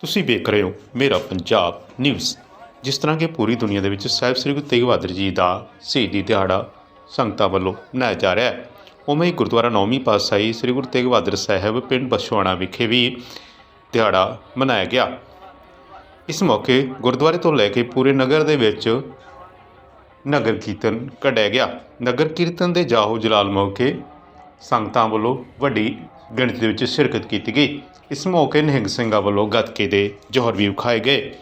ਤੁਸੀਂ ਵੇਖ ਰਹੇ ਹੋ ਮੇਰਾ ਪੰਜਾਬ ਨਿਊਜ਼, ਜਿਸ ਤਰ੍ਹਾਂ ਕਿ ਪੂਰੀ ਦੁਨੀਆ ਦੇ ਵਿੱਚ ਸਾਹਿਬ ਸ੍ਰੀ ਗੁਰੂ ਤੇਗ ਬਹਾਦਰ ਜੀ ਦਾ ਸ਼ਹੀਦੀ ਦਿਹਾੜਾ ਸੰਗਤਾਂ ਵੱਲੋਂ ਮਨਾਇਆ ਜਾ ਰਿਹਾ ਹੈ। ਉਵੇਂ ਹੀ ਗੁਰਦੁਆਰਾ ਨੌਵੀਂ ਪਾਤਸ਼ਾਹੀ ਸ੍ਰੀ ਗੁਰੂ ਤੇਗ ਬਹਾਦਰ ਸਾਹਿਬ ਪਿੰਡ ਬਸਵਾਣਾ ਵਿਖੇ ਵੀ ਦਿਹਾੜਾ ਮਨਾਇਆ ਗਿਆ। ਇਸ ਮੌਕੇ ਗੁਰਦੁਆਰੇ ਤੋਂ ਲੈ ਕੇ ਪੂਰੇ ਨਗਰ ਦੇ ਵਿੱਚ ਨਗਰ ਕੀਰਤਨ ਕੱਢਿਆ ਗਿਆ। ਨਗਰ ਕੀਰਤਨ ਦੇ ਜਾਹੋ ਜਲਾਲ ਮੌਕੇ ਸੰਗਤਾਂ ਵੱਲੋਂ ਵੱਡੀ ਗਿਣਤੀ ਦੇ ਵਿੱਚ ਸ਼ਿਰਕਤ ਕੀਤੀ ਗਈ। ਇਸ ਮੌਕੇ ਨਿਹੰਗ ਸਿੰਘਾਂ ਵੱਲੋਂ ਗੱਤਕੇ ਦੇ ਜੋਹਰ ਵੀ ਵਿਖਾਏ ਗਏ।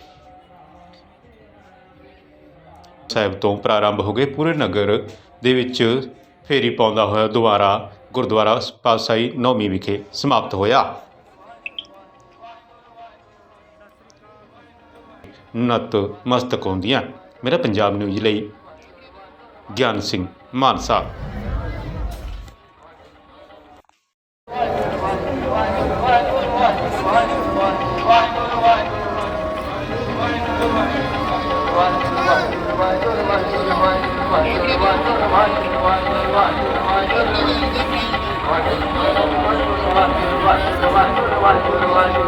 ਸਾਹਿਬ ਤੋਂ ਪ੍ਰਾਰੰਭ ਹੋ ਗਏ ਪੂਰੇ ਨਗਰ ਦੇ ਵਿੱਚ ਫੇਰੀ ਪਾਉਂਦਾ ਹੋਇਆ ਦੁਬਾਰਾ ਗੁਰਦੁਆਰਾ ਪਾਤਸ਼ਾਹੀ ਨੌਮੀ ਵਿਖੇ ਸਮਾਪਤ ਹੋਇਆ। ਨਤ ਮਸਤਕ ਹੁੰਦੀਆਂ ਮੇਰਾ ਪੰਜਾਬ ਨਿਊਜ਼ ਲਈ ਗਿਆਨ ਸਿੰਘ ਮਾਨਸਾ। আমার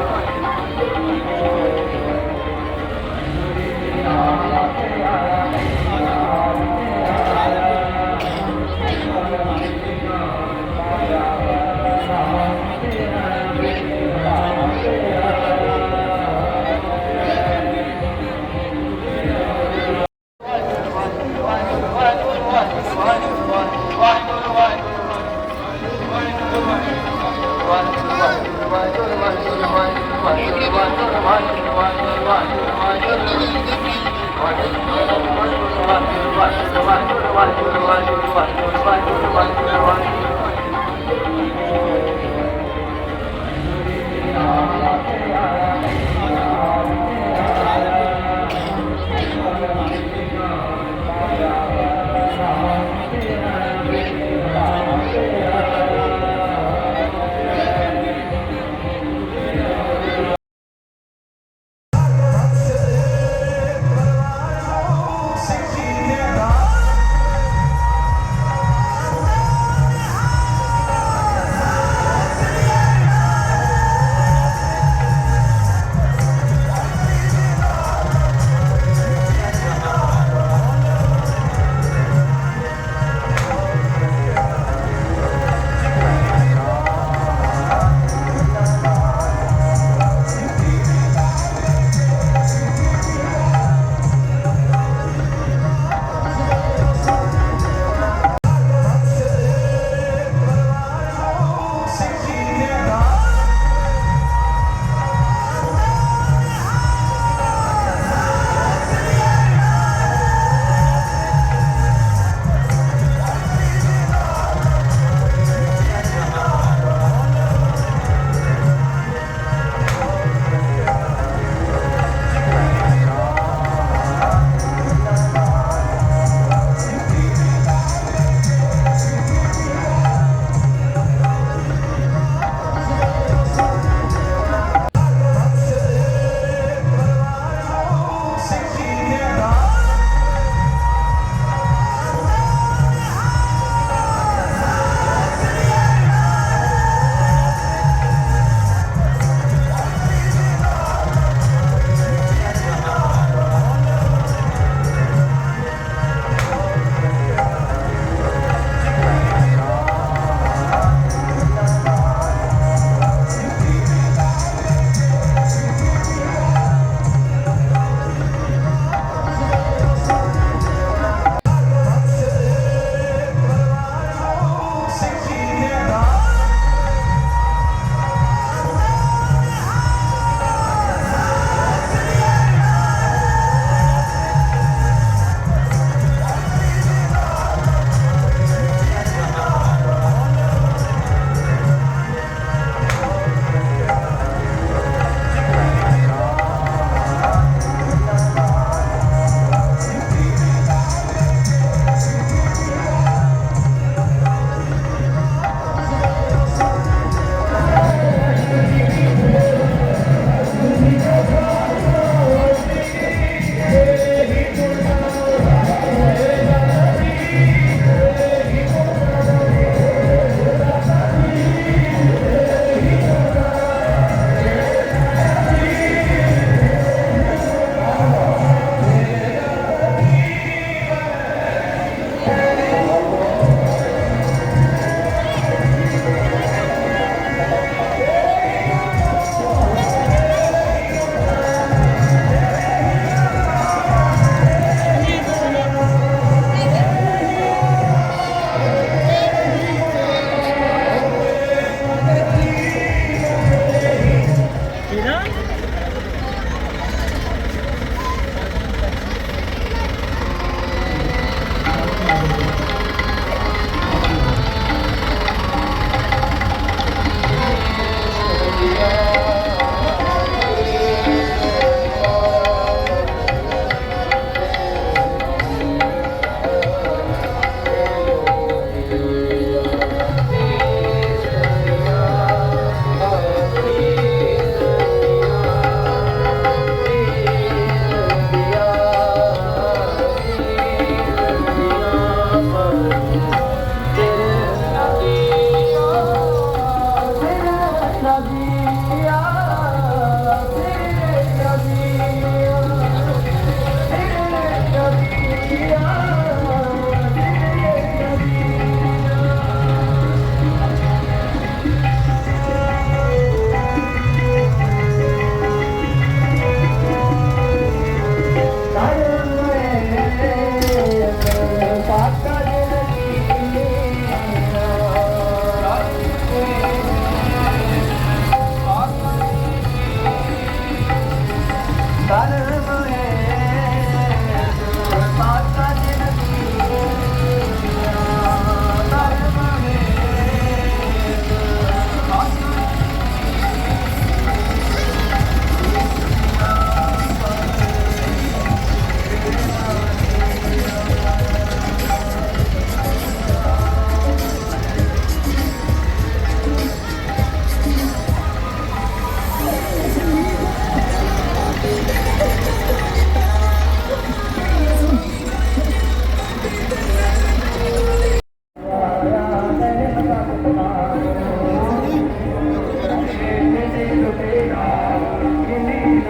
Buyurun.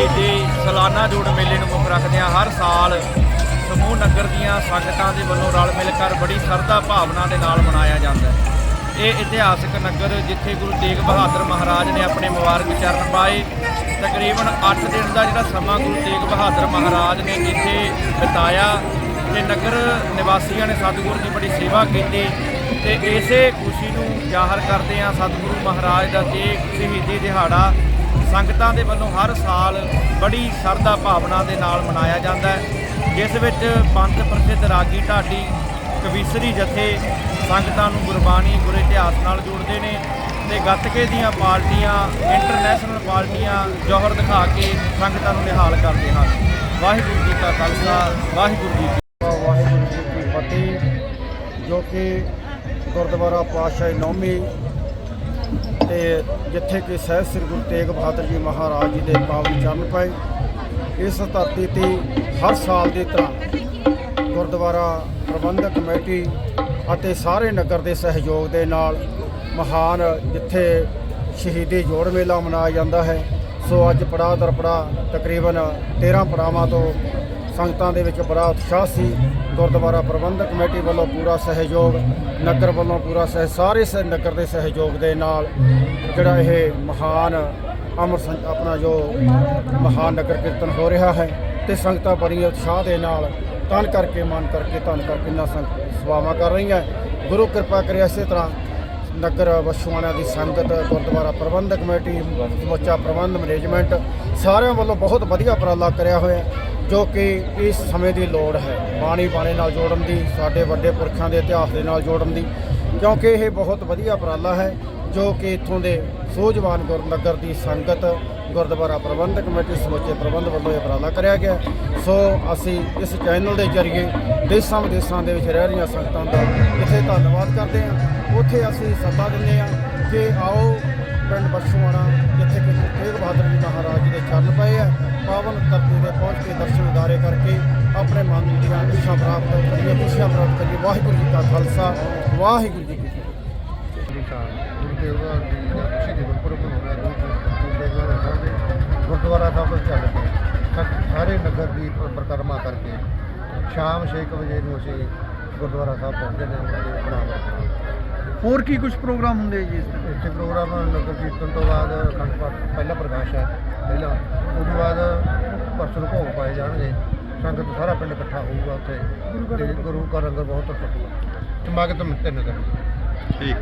ਉਹਨਾਂ ਸ਼ਹੀਦੀ ਸਾਲਾਨਾ ਜੋੜ ਮੇਲੇ ਨੂੰ ਮੁੱਖ ਰੱਖਦਿਆਂ ਹਰ ਸਾਲ ਸਮੂਹ ਨਗਰ ਦੀਆਂ ਸੰਗਤਾਂ ਦੇ ਵੱਲੋਂ ਰਲ ਮਿਲ ਕਰ ਬੜੀ ਸਰਦਾ ਭਾਵਨਾ ਦੇ ਨਾਲ ਮਨਾਇਆ ਜਾਂਦਾ ਹੈ। ਇਹ ਇਤਿਹਾਸਕ ਨਗਰ ਜਿੱਥੇ ਗੁਰੂ ਤੇਗ ਬਹਾਦਰ ਮਹਾਰਾਜ ਨੇ ਆਪਣੇ ਮੁਬਾਰਕ ਚਰਨ ਪਾਏ, ਤਕਰੀਬਨ 8 ਦਿਨ ਦਾ ਜਿਹੜਾ ਸਮਾਂ ਗੁਰੂ ਤੇਗ ਬਹਾਦਰ ਮਹਾਰਾਜ ਨੇ ਜਿੱਥੇ ਬਿਤਾਇਆ ਤੇ ਨਗਰ ਨਿਵਾਸੀਆਂ ਨੇ ਸਤਿਗੁਰੂ ਦੀ ਬੜੀ ਸੇਵਾ ਕੀਤੀ ਤੇ ਇਸੇ ਖੁਸ਼ੀ ਨੂੰ ਜ਼ਾਹਰ ਕਰਦੇ ਆ ਸਤਿਗੁਰੂ ਮਹਾਰਾਜ ਦਾ ਤੇ ਸ਼ਹੀਦੀ ਦਿਹਾੜਾ ਸੰਗਤਾਂ ਦੇ ਵੱਲੋਂ ਹਰ ਸਾਲ ਬੜੀ ਸ਼ਰਧਾ ਭਾਵਨਾ ਦੇ ਨਾਲ ਮਨਾਇਆ ਜਾਂਦਾ ਹੈ, ਜਿਸ ਵਿੱਚ ਪੰਥ ਪ੍ਰਸਿੱਧ ਰਾਗੀ ਢਾਡੀ, ਕਵੀਸਰੀ ਜਥੇ ਸੰਗਤਾਂ ਨੂੰ ਗੁਰਬਾਣੀ, ਗੁਰ ਇਤਿਹਾਸ ਨਾਲ ਜੋੜਦੇ ਨੇ ਤੇ ਗੱਤਕੇ ਦੀਆਂ ਪਾਰਟੀਆਂ ਇੰਟਰਨੈਸ਼ਨਲ ਪਾਰਟੀਆਂ ਜੋਹਰ ਦਿਖਾ ਕੇ ਸੰਗਤਾਂ ਨੂੰ ਨਿਹਾਲ ਕਰਦੇ ਹਨ। ਵਾਹਿਗੁਰੂ ਜੀ ਕਾ ਖਾਲਸਾ, ਵਾਹਿਗੁਰੂ ਜੀ ਕੀ ਵਾਹਿਗੁਰੂ ਜੀ ਕੀ ਫਤਿਹ, ਜੋ ਕਿ ਗੁਰਦੁਆਰਾ ਪਾਤਸ਼ਾਹੀ ਨੌਮੀ ਤੇ ਜਿੱਥੇ ਕਿ ਸਹਿਬ ਸ੍ਰੀ ਗੁਰੂ ਤੇਗ ਬਹਾਦਰ ਜੀ ਮਹਾਰਾਜ ਜੀ ਦੇ ਪਾਵਨ ਚਰਨ ਪਏ, ਇਸ ਧਰਤੀ ਤੇ ਹਰ ਸਾਲ ਦੀ ਤਰ੍ਹਾਂ ਗੁਰਦੁਆਰਾ ਪ੍ਰਬੰਧਕ ਕਮੇਟੀ ਅਤੇ ਸਾਰੇ ਨਗਰ ਦੇ ਸਹਿਯੋਗ ਦੇ ਨਾਲ ਮਹਾਨ ਜਿੱਥੇ ਸ਼ਹੀਦੀ ਜੋੜ ਮੇਲਾ ਮਨਾਇਆ ਜਾਂਦਾ ਹੈ, ਸੋ ਅੱਜ ਪੜਾਅ ਦਰ ਪੜਾਅ ਤਕਰੀਬਨ 13 ਪੜਾਵਾਂ ਤੋਂ ਸੰਗਤਾਂ ਦੇ ਵਿੱਚ ਬੜਾ ਉਤਸ਼ਾਹ ਸੀ। ਗੁਰਦੁਆਰਾ ਪ੍ਰਬੰਧਕ ਕਮੇਟੀ ਵੱਲੋਂ ਪੂਰਾ ਸਹਿਯੋਗ, ਨਗਰ ਵੱਲੋਂ ਪੂਰਾ ਸਹਿ, ਸਾਰੇ ਸ, ਨਗਰ ਦੇ ਸਹਿਯੋਗ ਦੇ ਨਾਲ ਜਿਹੜਾ ਇਹ ਮਹਾਨ ਅਮਰ ਸੰ- ਆਪਣਾ ਜੋ ਮਹਾਨ ਨਗਰ ਕੀਰਤਨ ਹੋ ਰਿਹਾ ਹੈ ਤੇ ਸੰਗਤਾਂ ਬੜੀ ਉਤਸ਼ਾਹ ਦੇ ਨਾਲ ਤਨ ਕਰਕੇ, ਮਨ ਕਰਕੇ, ਧੰਨ ਕਰਕੇ ਨਾ ਸੰਗ, ਸੇਵਾਵਾਂ ਕਰ ਰਹੀਆਂ। ਗੁਰੂ ਕਿਰਪਾ ਕਰੇ ਇਸੇ ਤਰ੍ਹਾਂ ਨਗਰ ਵਸੂਆਣਾ ਦੀ ਸੰਗਤ, ਗੁਰਦੁਆਰਾ ਪ੍ਰਬੰਧਕ ਕਮੇਟੀ, ਸਮੁੱਚਾ ਪ੍ਰਬੰਧ ਮੈਨੇਜਮੈਂਟ ਸਾਰਿਆਂ ਵੱਲੋਂ ਬਹੁਤ ਵਧੀਆ ਉਪਰਾਲਾ ਕਰਿਆ ਹੋਇਆ। ਜੋ ਕਿ ਇਸ ਸਮੇਂ ਦੀ ਲੋੜ ਹੈ। ਬਾਣੀ ਬਾਣੇ ਨਾਲ ਜੋੜਨ ਦੀ, ਸਾਡੇ ਵੱਡੇ ਪੁਰਖਾਂ ਦੇ ਇਤਿਹਾਸ ਦੇ ਨਾਲ ਜੋੜਨ ਦੀ। ਕਿਉਂਕਿ ਇਹ ਬਹੁਤ ਵਧੀਆ ਉਪਰਾਲਾ ਹੈ, ਜੋ ਕਿ ਇੱਥੋਂ ਦੇ ਸੂਝਵਾਨ ਗੁਰਨਗਰ ਦੀ ਸੰਗਤ, ਗੁਰਦੁਆਰਾ ਪ੍ਰਬੰਧਕ ਕਮੇਟੀ ਸਮੁੱਚੇ ਪ੍ਰਬੰਧ ਵੱਲੋਂ ਇਹ ਉਪਰਾਲਾ ਕਰਿਆ ਗਿਆ ਸੋ ਅਸੀਂ ਇਸ ਚੈਨਲ ਦੇ ਜ਼ਰੀਏ ਦੇਸ਼ਾਂ ਵਿਦੇਸ਼ਾਂ ਦੇ ਵਿੱਚ ਰਹਿ ਰਹੀਆਂ ਸੰਗਤਾਂ ਦਾ ਇੱਥੇ ਧੰਨਵਾਦ ਕਰਦੇ ਹਾਂ। ਉੱਥੇ ਅਸੀਂ ਸੱਦਾ ਦਿੰਦੇ ਹਾਂ ਕਿ ਆਓ ਪਿੰਡ ਬਖਸ਼ੂਆਣਾ ਜਿੱਥੇ ਕਿ ਗੁਰੂ ਤੇਗ ਬਹਾਦਰ ਜੀ ਮਹਾਰਾਜ ਦੇ ਚਰਨ ਪਏ ਆ, ਪਾਵਨ ਧਰਤੀ ਦੇ ਪਹੁੰਚ ਕਰਕੇ ਆਪਣੇ ਮਨ ਦੀਆਂ ਇੱਛਾ ਪ੍ਰਾਪਤ ਕਰੀਏ ਖੁਸ਼ੀਆਂ ਪ੍ਰਾਪਤ ਕਰੀਏ। ਵਾਹਿਗੁਰੂ ਜੀ ਕਾ ਖਾਲਸਾ ਵਾਹਿਗੁਰੂ ਜੀ ਕੀ ਫਤਿਹ। ਗੁਰੂ ਦਾ ਗੁਰਪੁਰਬ ਗੁਰਦੁਆਰਾ ਸਾਹਿਬ ਤੋਂ ਚੱਲ ਕੇ ਸਾਰੇ ਨਗਰ ਦੀ ਪਰਿਕਰਮਾ ਕਰਕੇ ਸ਼ਾਮ 6 ਵਜੇ ਨੂੰ ਅਸੀਂ ਗੁਰਦੁਆਰਾ ਸਾਹਿਬ ਪਹੁੰਚਦੇ ਨੇ ਉਹਨਾਂ ਦੇ ਪ੍ਰਣਾਮ ਹੋਰ ਕੀ ਕੁਝ ਪ੍ਰੋਗਰਾਮ ਹੁੰਦੇ ਜੀ ਇੱਥੇ ਪ੍ਰੋਗਰਾਮ ਨਗਰ ਕੀਰਤਨ ਤੋਂ ਬਾਅਦ ਅਖੰਡ ਪਾਠ ਪਹਿਲਾ ਪ੍ਰਕਾਸ਼ ਹੈ ਪਹਿਲਾਂ। ਉਸ ਤੋਂ ਬਾਅਦ ਪਰਸੋਂ ਭੋਗ ਪਾਏ ਜਾਣਗੇ ਸੰਗਤ ਸਾਰਾ ਪਿੰਡ ਇਕੱਠਾ ਹੋਊਗਾ ਉੱਥੇ। ਤੇ ਗੁਰੂ ਘਰ ਅੰਦਰ ਬਹੁਤ ਟੁੱਟੂਗਾ ਸਮਾਗਮ ਤਿੰਨ ਦਿਨ। ਠੀਕ।